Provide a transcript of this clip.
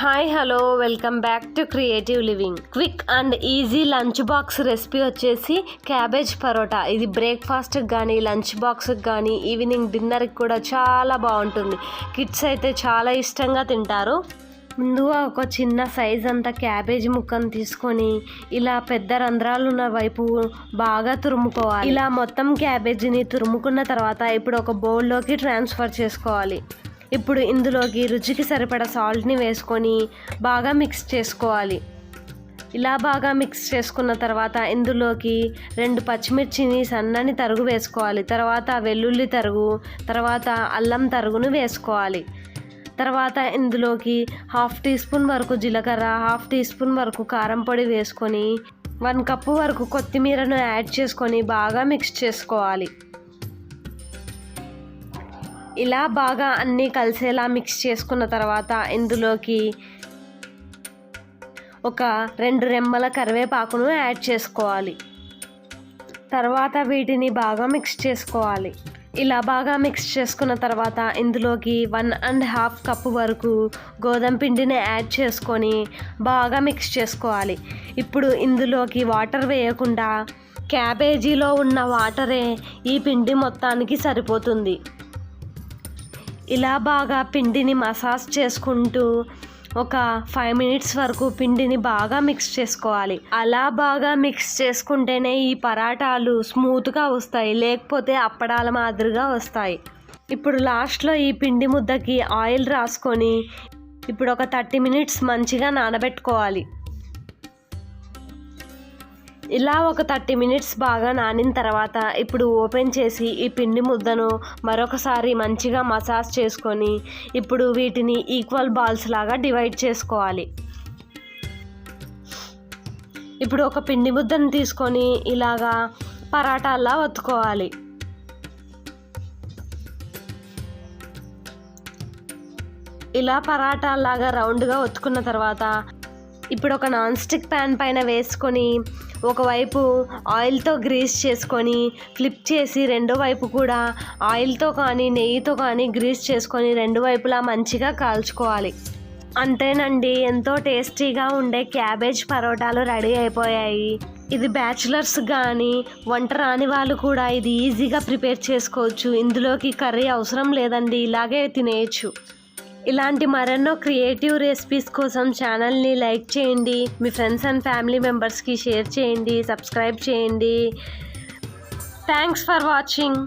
Hi hello welcome back to creative living quick and easy lunch box recipe వచ్చేసి cabbage parotta ఇది బ్రేక్ఫాస్ట్కి కానీ lunch బాక్స్కి కానీ ఈవినింగ్ డిన్నర్కి కూడా చాలా బాగుంటుంది. కిడ్స్ అయితే చాలా ఇష్టంగా తింటారు. ముందుగా ఒక చిన్న సైజ్ అంతా క్యాబేజ్ ముక్కను తీసుకొని ఇలా పెద్ద రంధ్రాలు ఉన్న వైపు బాగా తురుముకోవాలి. ఇలా మొత్తం క్యాబేజీని తురుముకున్న తర్వాత ఇప్పుడు ఒక బౌల్లోకి ట్రాన్స్ఫర్ చేసుకోవాలి. ఇప్పుడు ఇందులోకి రుచికి సరిపడ సాల్ట్ని వేసుకొని బాగా మిక్స్ చేసుకోవాలి. ఇలా బాగా మిక్స్ చేసుకున్న తర్వాత ఇందులోకి రెండు పచ్చిమిర్చిని సన్నని తరుగు వేసుకోవాలి. తర్వాత వెల్లుల్లి తరుగు తర్వాత అల్లం తరుగును వేసుకోవాలి. తర్వాత ఇందులోకి హాఫ్ టీ స్పూన్ వరకు జీలకర్ర హాఫ్ టీ స్పూన్ వరకు కారం పొడి వేసుకొని వన్ కప్పు వరకు కొత్తిమీరను యాడ్ చేసుకొని బాగా మిక్స్ చేసుకోవాలి. ఇలా బాగా అన్నీ కలిసేలా మిక్స్ చేసుకున్న తర్వాత ఇందులోకి ఒక రెండు రెమ్మల కరివేపాకును యాడ్ చేసుకోవాలి. తర్వాత వీటిని బాగా మిక్స్ చేసుకోవాలి. ఇలా బాగా మిక్స్ చేసుకున్న తర్వాత ఇందులోకి వన్ అండ్ హాఫ్ కప్పు వరకు గోధుమ పిండిని యాడ్ చేసుకొని బాగా మిక్స్ చేసుకోవాలి. ఇప్పుడు ఇందులోకి వాటర్ వేయకుండా క్యాబేజీలో ఉన్న వాటరే ఈ పిండి మొత్తానికి సరిపోతుంది. ఇలా బాగా పిండిని మసాజ్ చేసుకుంటూ ఒక ఫైవ్ మినిట్స్ వరకు పిండిని బాగా మిక్స్ చేసుకోవాలి. అలా బాగా మిక్స్ చేసుకుంటేనే ఈ పరాటాలు స్మూత్గా వస్తాయి. లేకపోతే అప్పడాల మాదిరిగా వస్తాయి. ఇప్పుడు లాస్ట్లో ఈ పిండి ముద్దకి ఆయిల్ రాసుకొని ఇప్పుడు ఒక థర్టీ మినిట్స్ మంచిగా నానబెట్టుకోవాలి. ఇలా ఒక థర్టీ మినిట్స్ బాగా నానిన తర్వాత ఇప్పుడు ఓపెన్ చేసి ఈ పిండి ముద్దను మరొకసారి మంచిగా మసాజ్ చేసుకొని ఇప్పుడు వీటిని ఈక్వల్ బాల్స్ లాగా డివైడ్ చేసుకోవాలి. ఇప్పుడు ఒక పిండి ముద్దను తీసుకొని ఇలాగా పరాటాలా ఒత్తుకోవాలి. ఇలా పరాటాల్లాగా రౌండ్గా ఒత్తుకున్న తర్వాత ఇప్పుడు ఒక నాన్ స్టిక్ ప్యాన్ పైన వేసుకొని ఒకవైపు ఆయిల్తో గ్రీస్ చేసుకొని ఫ్లిప్ చేసి రెండో వైపు కూడా ఆయిల్తో కానీ నెయ్యితో కానీ గ్రీస్ చేసుకొని రెండు వైపులా మంచిగా కాల్చుకోవాలి. అంతేనండి ఎంతో టేస్టీగా ఉండే క్యాబేజ్ పరోటాలు రెడీ అయిపోయాయి. ఇది బ్యాచులర్స్ కానీ వంట రాని వాళ్ళు కూడా ఇది ఈజీగా ప్రిపేర్ చేసుకోవచ్చు. ఇందులోకి కర్రీ అవసరం లేదండి ఇలాగే తినేయచ్చు. ఇలాంటి మరెన్నో క్రియేటివ్ రెసిపీస్ కోసం ఛానల్ని లైక్ చేయండి. మీ ఫ్రెండ్స్ అండ్ ఫ్యామిలీ మెంబర్స్కి షేర్ చేయండి సబ్స్క్రైబ్ చేయండి. Thanks for watching